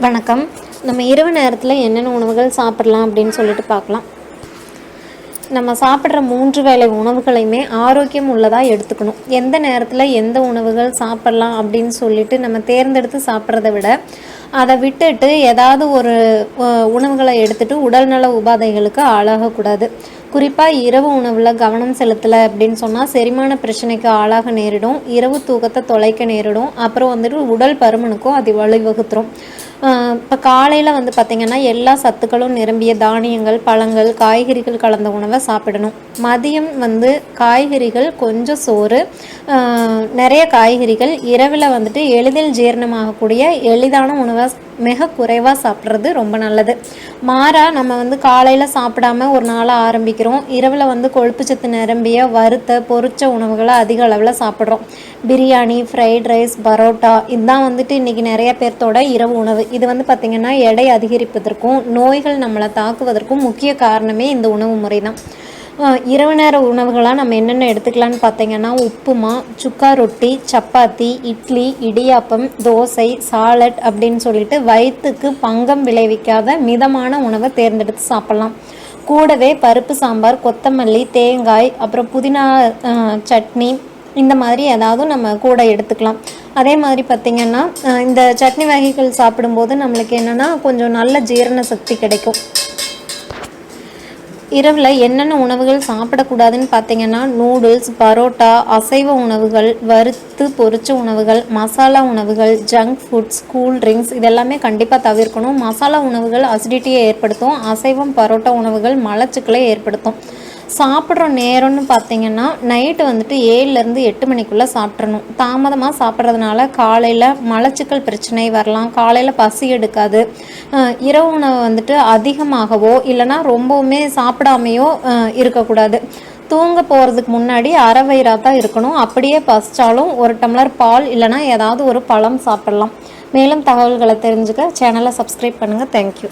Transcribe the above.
வணக்கம். நம்ம இரவு நேரத்தில் என்னென்ன உணவுகள் சாப்பிடலாம் அப்படின்னு சொல்லிட்டு பார்க்கலாம். நம்ம சாப்பிட்ற மூன்று வேளை உணவுகளையுமே ஆரோக்கியம் உள்ளதாக எடுத்துக்கணும். எந்த நேரத்தில் எந்த உணவுகள் சாப்பிட்லாம் அப்படின்னு சொல்லிட்டு நம்ம தேர்ந்தெடுத்து சாப்பிட்றத விட அதை விட்டுட்டு ஏதாவது ஒரு உணவுகளை எடுத்துட்டு உடல்நல உபாதைகளுக்கு ஆளாகக்கூடாது. குறிப்பாக இரவு உணவில் கவனம் செலுத்தலை அப்படின்னு சொன்னால் செரிமான பிரச்சனைக்கு ஆளாக நேரிடும். இரவு தூக்கத்தை தொலைக்க நேரிடும். அப்புறம் வந்துட்டு உடல் பருமனுக்கும் அது வழிவகுத்துரும். இப்போ காலையில் வந்து பார்த்திங்கன்னா எல்லா சத்துக்களும் நிரம்பிய தானியங்கள் பழங்கள் காய்கறிகள் கலந்த உணவை சாப்பிடணும். மதியம் வந்து காய்கறிகள் கொஞ்சம் சோறு நிறைய காய்கறிகள். இரவில் வந்துட்டு எளிதில் ஜீரணமாகக்கூடிய எளிதான உணவை மிக குறைவாக சாப்பிட்றது ரொம்ப நல்லது. மாறாக நம்ம வந்து காலையில் சாப்பிடாம ஒரு நாளை ஆரம்பிக்கிறோம். இரவில் வந்து கொழுப்பு சத்து நிரம்பிய வறுத்த பொரிச்ச உணவுகளை அதிக அளவில் சாப்பிட்றோம். பிரியாணி ஃப்ரைட் ரைஸ் பரோட்டா இதுதான் வந்துட்டு இன்றைக்கி நிறைய பேர்த்தோட இரவு உணவு. இது வந்து பார்த்திங்கன்னா எடை அதிகரிப்பதற்கும் நோய்கள் நம்மளை தாக்குவதற்கும் முக்கிய காரணமே இந்த உணவு முறை தான் இரவு நேர உணவுகளாக நம்ம என்னென்ன எடுத்துக்கலாம்னு பார்த்தீங்கன்னா உப்புமா சுக்கா ரொட்டி சப்பாத்தி இட்லி இடியாப்பம் தோசை சாலட் அப்படின்னு சொல்லிட்டு வயிற்றுக்கு பங்கம் விளைவிக்காத மிதமான உணவை தேர்ந்தெடுத்து சாப்பிட்லாம். கூடவே பருப்பு சாம்பார் கொத்தமல்லி தேங்காய் அப்புறம் புதினா சட்னி இந்த மாதிரி ஏதாவது நம்ம கூட எடுத்துக்கலாம். அதே மாதிரி பார்த்திங்கன்னா இந்த சட்னி வகைகள் சாப்பிடும்போது நம்மளுக்கு என்னென்னா கொஞ்சம் நல்ல ஜீரண சக்தி கிடைக்கும். இரவில் என்னென்ன உணவுகள் சாப்பிடக்கூடாதுன்னு பார்த்தீங்கன்னா நூடுல்ஸ் பரோட்டா அசைவ உணவுகள் வறுத்து பொரிச்ச உணவுகள் மசாலா உணவுகள் ஜங்க் ஃபுட்ஸ் கூல் ட்ரிங்க்ஸ் இதெல்லாமே கண்டிப்பாக தவிர்க்கணும். மசாலா உணவுகள் அசிடிட்டியை ஏற்படுத்தும். அசைவம் பரோட்டா உணவுகள் மலச்சிக்கலை ஏற்படுத்தும். சாப்பிட்ற நேரம்னு பார்த்தீங்கன்னா நைட்டு வந்துட்டு ஏழுலேருந்து எட்டு மணிக்குள்ளே சாப்பிட்றணும் தாமதமாக சாப்பிட்றதுனால காலையில் மலச்சிக்கல் பிரச்சனை வரலாம். காலையில் பசி எடுக்காது. இரவு உணவு வந்துட்டு அதிகமாகவோ இல்லைன்னா ரொம்பவுமே சாப்பிடாமையோ இருக்கக்கூடாது. தூங்க போகிறதுக்கு முன்னாடி அரை வயிறாக தான் இருக்கணும். அப்படியே பசிச்சாலும் ஒரு டம்ளர் பால் இல்லைன்னா ஏதாவது ஒரு பழம் சாப்பிட்லாம். மேலும் தகவல்களை தெரிஞ்சுக்க சேனலை சப்ஸ்கிரைப் பண்ணுங்கள் தேங்க்யூ